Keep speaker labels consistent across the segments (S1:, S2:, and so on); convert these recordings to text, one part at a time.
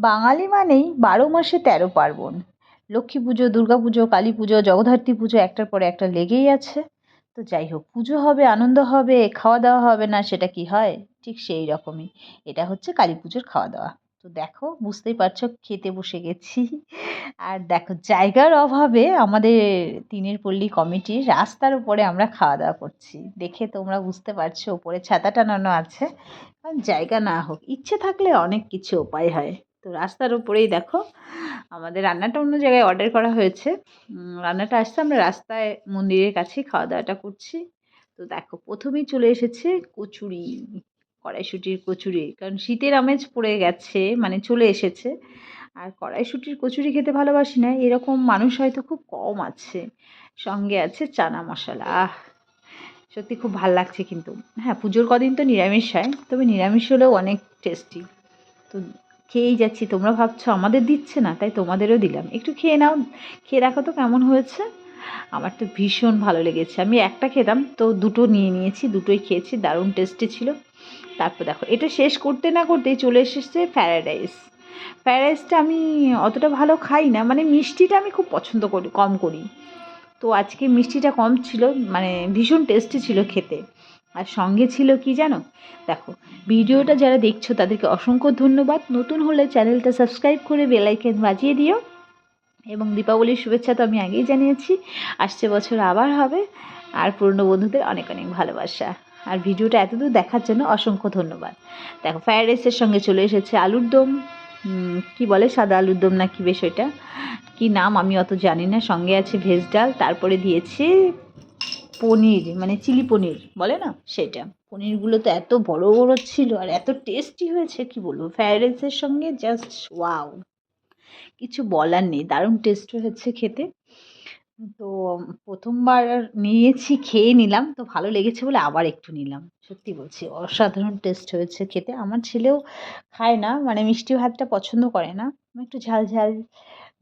S1: বাঙালি মানেই বারো মাসে তেরো পার্বণ। লক্ষ্মী পুজো, দুর্গা পুজো, কালী পুজো, জগদ্ধাত্রী পুজো একটার পরে একটা লেগেই আছে। তো যাই হোক, পুজো হবে, আনন্দ হবে, খাওয়া দাওয়া হবে না, সেটা কি হয়? ঠিক সেই রকমই। এটা হচ্ছে কালী পুজোর খাওয়া দাওয়া। তো দেখো, বুঝতেই পারছ, খেতে বসে গেছি। আর দেখো, জায়গার অভাবে আমাদের তিনের পল্লী কমিটির রাস্তার উপরে আমরা খাওয়া দাওয়া করছি। দেখে তোমরা বুঝতে পারছ ওপরে ছাতা টানানো আছে। কারণ জায়গা না হোক, ইচ্ছে থাকলে অনেক কিছু উপায় হয়। তো রাস্তার উপরেই দেখো, আমাদের রান্নাটা অন্য জায়গায় অর্ডার করা হয়েছে। রান্নাটা আসছে, আমরা রাস্তায় মন্দিরের কাছেই খাওয়া দাওয়াটা করছি। তো দেখো, প্রথমেই চলে এসেছে কচুরি, কড়াইশুঁটির কচুরি, কারণ শীতের আমেজ পড়ে গেছে মানে চলে এসেছে। আর কড়াইশুঁটির কচুরি খেতে ভালোবাসি না, এরকম মানুষ হয়তো খুব কম আছে। সঙ্গে আছে চানা মশলা। সত্যি খুব ভালো লাগছে কিন্তু। হ্যাঁ পুজোর কদিন তো নিরামিষ হয় তবে নিরামিষ হলেও অনেক টেস্টি তো খেয়েই যাচ্ছি, তোমরা ভাবছ আমাদের দিচ্ছে না, তাই তোমাদেরও দিলাম। একটু খেয়ে নাও, খেয়ে দেখো তো কেমন হয়েছে। আমার তো ভীষণ ভালো লেগেছে। আমি একটা খেতাম, তো দুটো নিয়ে নিয়েছি, দুটোই খেয়েছি, দারুণ টেস্টি ছিল। তারপর দেখো, এটা শেষ করতে না করতেই চলে এসেছে ফ্রায়েড রাইস ফ্রায়েড রাইসটা আমি অতটা ভালো খাই না মানে মিষ্টিটা আমি খুব পছন্দ করি, কম করি। তো আজকে মিষ্টিটা কম ছিল মানে ভীষণ টেস্টি ছিল খেতে। আর সঙ্গে ছিল কি জানো? দেখো, ভিডিওটা যারা দেখছ তাদেরকে অসংখ্য ধন্যবাদ। নতুন হলে চ্যানেলটা সাবস্ক্রাইব করে বেলাইকেন বাজিয়ে দিও। এবং দীপাবলির শুভেচ্ছা তো আমি আগেই জানিয়েছি, আসছে বছর আবার হবে। আর পুরনো বন্ধুদের অনেক অনেক ভালোবাসা। আর ভিডিওটা এতদূর দেখার জন্য অসংখ্য ধন্যবাদ। দেখো, ফ্রায়েড রাইসের সঙ্গে চলে এসেছে আলুর দম। কি বলে, সাদা আলুর দম না কি বেশ ওইটা? কী নাম আমি অত জানি না। সঙ্গে আছে ভেজ ডাল, তারপরে দিয়েছে পনির মানে চিলি পনির বলে না? সেটা। পনিরগুলো তো এত বড় বড় ছিল আর এত টেস্টি হয়েছে কি বলব? ফ্রায়েড রাইসের সঙ্গে জাস্ট ওয়াও কিছু বলার নেই দারুণ টেস্ট হয়েছে খেতে। তো প্রথমবার নিয়েছি খেয়ে নিলাম তো ভালো লেগেছে বলে আবার একটু নিলাম সত্যি বলছি। অসাধারণ টেস্ট হয়েছে খেতে। আমার ছেলেও খায় না মানে মিষ্টি ভাতটা পছন্দ করে না। একটু ঝাল ঝাল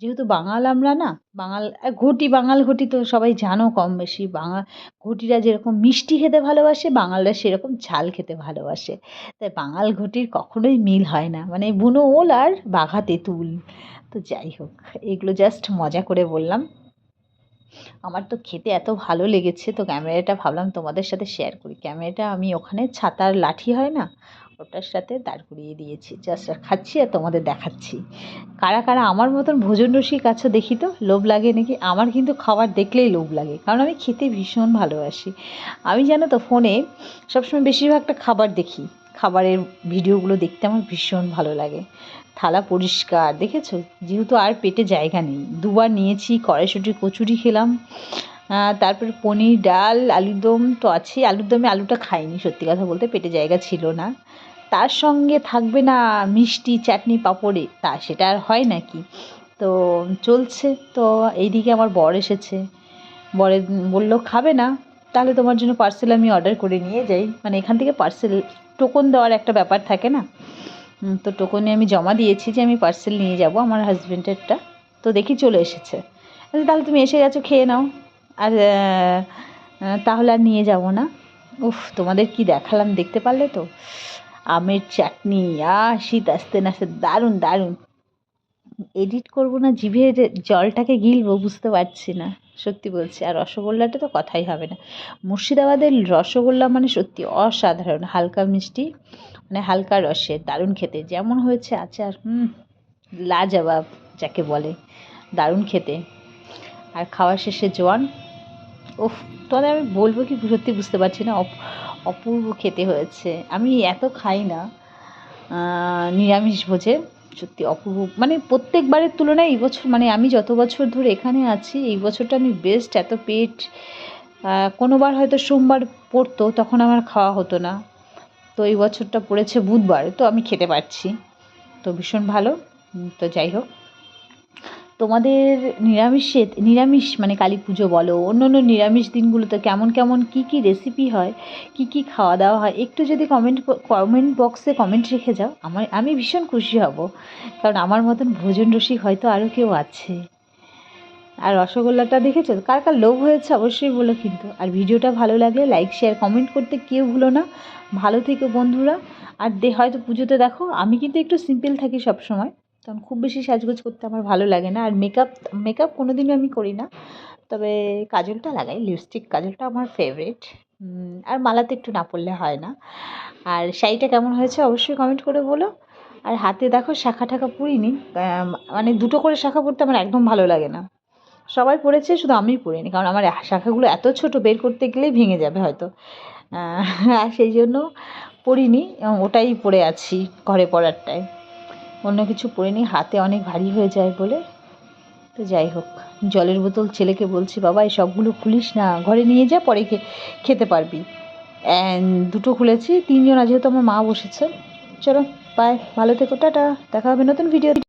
S1: যেহেতু বাঙাল আমরা না, বাঙাল ঘটি বাঙাল ঘটি তো সবাই জানো কম বেশি। বাঙাল ঘটিরা যেরকম মিষ্টি খেতে ভালোবাসে, বাঙালরা সেরকম ঝাল খেতে ভালোবাসে। তাই বাঙাল ঘটির কখনোই মিল হয় না। মানে বুনো ওল আর বাঘা তেঁতুল। তো যাই হোক, এগুলো জাস্ট মজা করে বললাম। আমার তো খেতে এত ভালো লেগেছে, তো ক্যামেরাটা ভাবলাম তোমাদের সাথে শেয়ার করি। ক্যামেরাটা আমি ওখানে, ছাতার লাঠি হয় না ওটার সাথে দাঁড় করিয়ে দিয়েছি। জাস্ট খাচ্ছি আর তোমাদের দেখাচ্ছি। কারা কারা আমার মতন ভোজন রসিক আছো দেখি তো? লোভ লাগে নাকি? আমার কিন্তু খাবার দেখলেই লোভ লাগে, কারণ আমি খেতে ভীষণ ভালোবাসি। আমি জানো তো ফোনে সবসময় বেশিরভাগটা খাবার দেখি। খাবারের ভিডিওগুলো দেখতে আমার ভীষণ ভালো লাগে। থালা পরিষ্কার, দেখেছ? যেহেতু আর পেটে জায়গা নেই। দুবার নিয়েছি কড়াইশুঁটির কচুরি খেলাম তারপর পনির, ডাল, আলুর দম তো আছেই। আলুর দমে আলুটা খাইনি, সত্যি কথা বলতে পেটে জায়গা ছিল না। তার সঙ্গে থাকবে না মিষ্টি চাটনি পাঁপড়ে, তা সেটা আর হয় নাকি? তো চলছে, তো এইদিকে আমার বর এসেছে। বরে বলল, খাবে না, তাহলে তোমার জন্য পার্সেল আমি অর্ডার করে নিয়ে যাই। মানে এখান থেকে পার্সেল টোকন দেওয়ার একটা ব্যাপার থাকে না? তো টোকনে আমি জমা দিয়েছি যে আমি পার্সেল নিয়ে যাব আমার হাজব্যান্ডেরটা তো দেখি চলে এসেছে। তাহলে তুমি এসে গেছো, খেয়ে নাও। আর তাহলে আর নিয়ে যাব না। উফ, তোমাদের কি দেখালাম, দেখতে পারলে তো? আমের চাটনি আহ শীত আসতে না আসতে দারুণ দারুণ। এডিট করব না, জিভের জলটাকে গিলবো, বুঝতে পারছি না। সত্যি বলছি, আর রসগোল্লাটা তো কথাই হবে না। মুর্শিদাবাদের রসগোল্লা মানে সত্যি অসাধারণ, হালকা মিষ্টি মানে হালকা রসে দারুণ খেতে। যেমন হয়েছে আচার, হুম, লাজবাব যাকে বলে, দারুণ খেতে। আর খাওয়া শেষে জোয়ান ওফ তোমাদের আমি বলব কি, সত্যি বুঝতে পারছি না অপূর্ব খেতে হয়েছে। আমি এত খাই না নিরামিষ ভোজে, সত্যি অপূর্ব। মানে প্রত্যেকবারের তুলনায় এই বছর মানে আমি যত বছর ধরে এখানে আছি, এই বছরটা আমি বেস্ট এত পেট কোনোবার হয়তো সোমবার পড়তো, তখন আমার খাওয়া হতো না। তো এই বছরটা পড়েছে বুধবার, তো আমি খেতে পারছি। তো ভীষণ ভালো তো যাই হোক। তোমাদের নিরামিষে, নিরামিষ মানে কালী পুজো বলো অন্য অন্য নিরামিষ দিনগুলোতে কেমন কেমন কী কী রেসিপি হয়, কী কী খাওয়া দাওয়া হয়, একটু যদি কমেন্ট কমেন্ট বক্সে কমেন্ট রেখে যাও, আমার, আমি ভীষণ খুশি হব। কারণ আমার মতন ভোজন রসিক হয়তো আরও কেউ আছে। আর রসগোল্লাটা দেখেছ? কার কার লোভ হয়েছে অবশ্যই বলো কিন্তু। আর ভিডিওটা ভালো লাগলে লাইক শেয়ার কমেন্ট করতে কেউ ভুলো না। ভালো থেকো বন্ধুরা। আর দে, হয়তো পুজোতে দেখো, আমি কিন্তু একটু সিম্পল থাকি সব সময় কারণ খুব বেশি সাজগোজ করতে আমার ভালো লাগে না। আর মেকআপ মেকআপ কোনো দিনও আমি করি না। তবে কাজলটা লাগাই লিপস্টিক কাজলটা আমার ফেভারিট আর মালাতে একটু না পড়লে হয় না। আর শাড়িটা কেমন হয়েছে অবশ্যই কমেন্ট করে বলো। আর হাতে দেখো শাখা ঠাখা পরিনি। আম, মানে দুটো করে শাখা পরতে আমার একদম ভালো লাগে না। সবাই পড়েছে শুধু আমিই পরিনি। কারণ আমার শাখাগুলো এত ছোট বের করতে গেলেই ভেঙে যাবে হয়তো। আর সেই জন্য এবং ওটাই পরে আছি ঘরে পড়ারটায় অন্য কিছু পরে নিই হাতে অনেক ভারী হয়ে যায় বলে। তো যাই হোক, জলের বোতল ছেলেকে বলছি, বাবা সবগুলো খুলিস না, ঘরে নিয়ে যা, পরে খেতে পারবি। দুটো খুলেছি, তিনজন যেহেতু আমার মা বসেছে। চলো বাই ভালো থেকো, টাটা, দেখা হবে নতুন ভিডিও